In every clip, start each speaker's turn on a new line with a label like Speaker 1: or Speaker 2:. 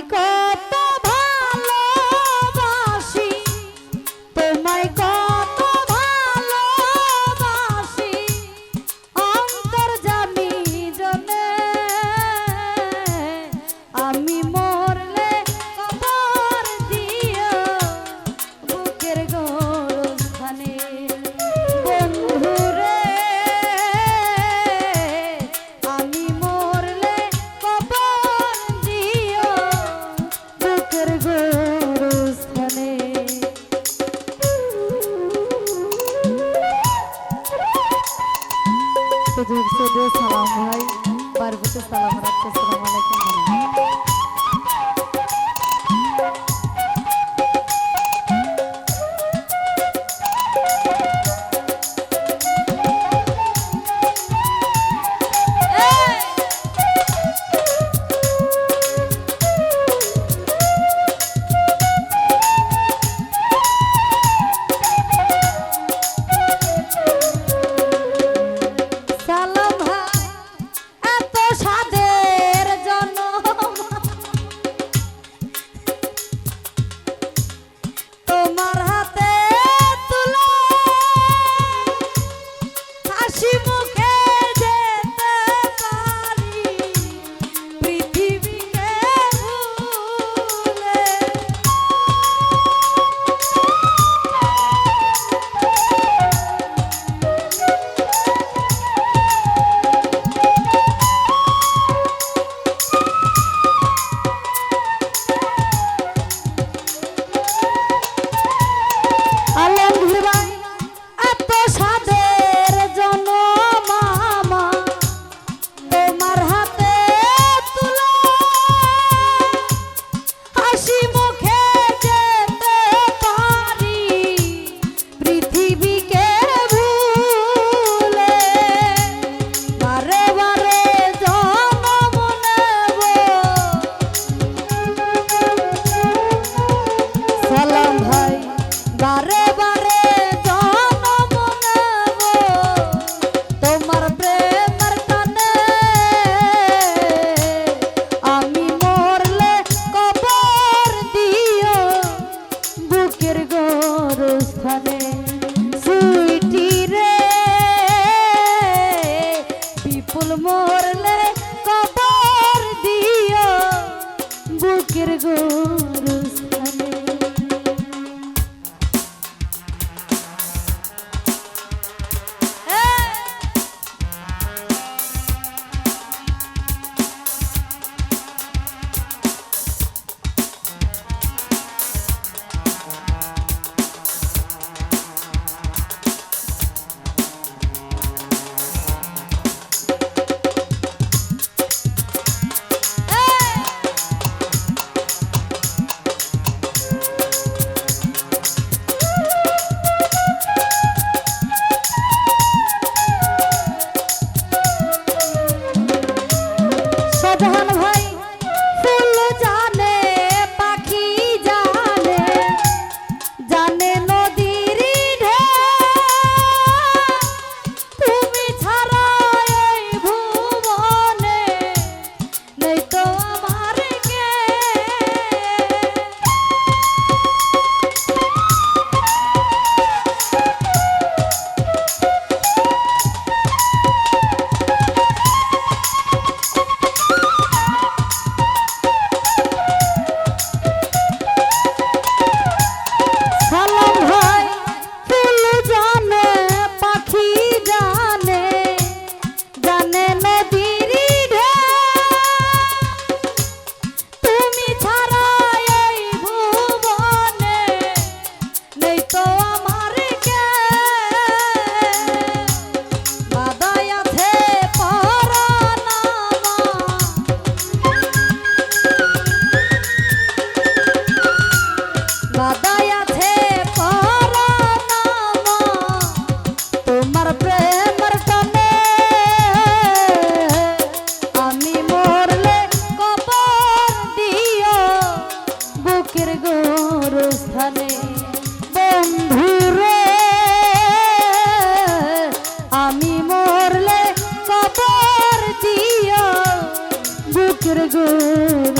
Speaker 1: Michael. Sadip Sadip সালাম ভাই পার্বতী সালাম রাখতে সালাম আলাইকুম সুইটি রে বিপুল মোর Get it good.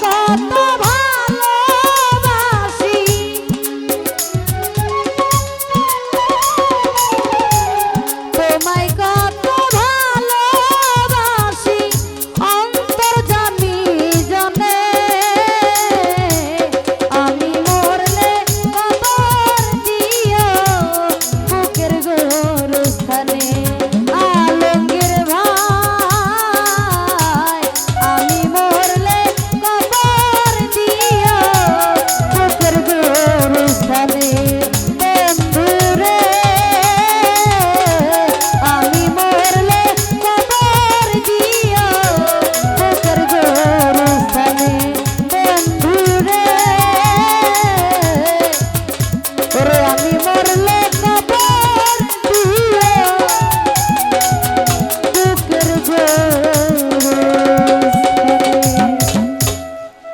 Speaker 1: কত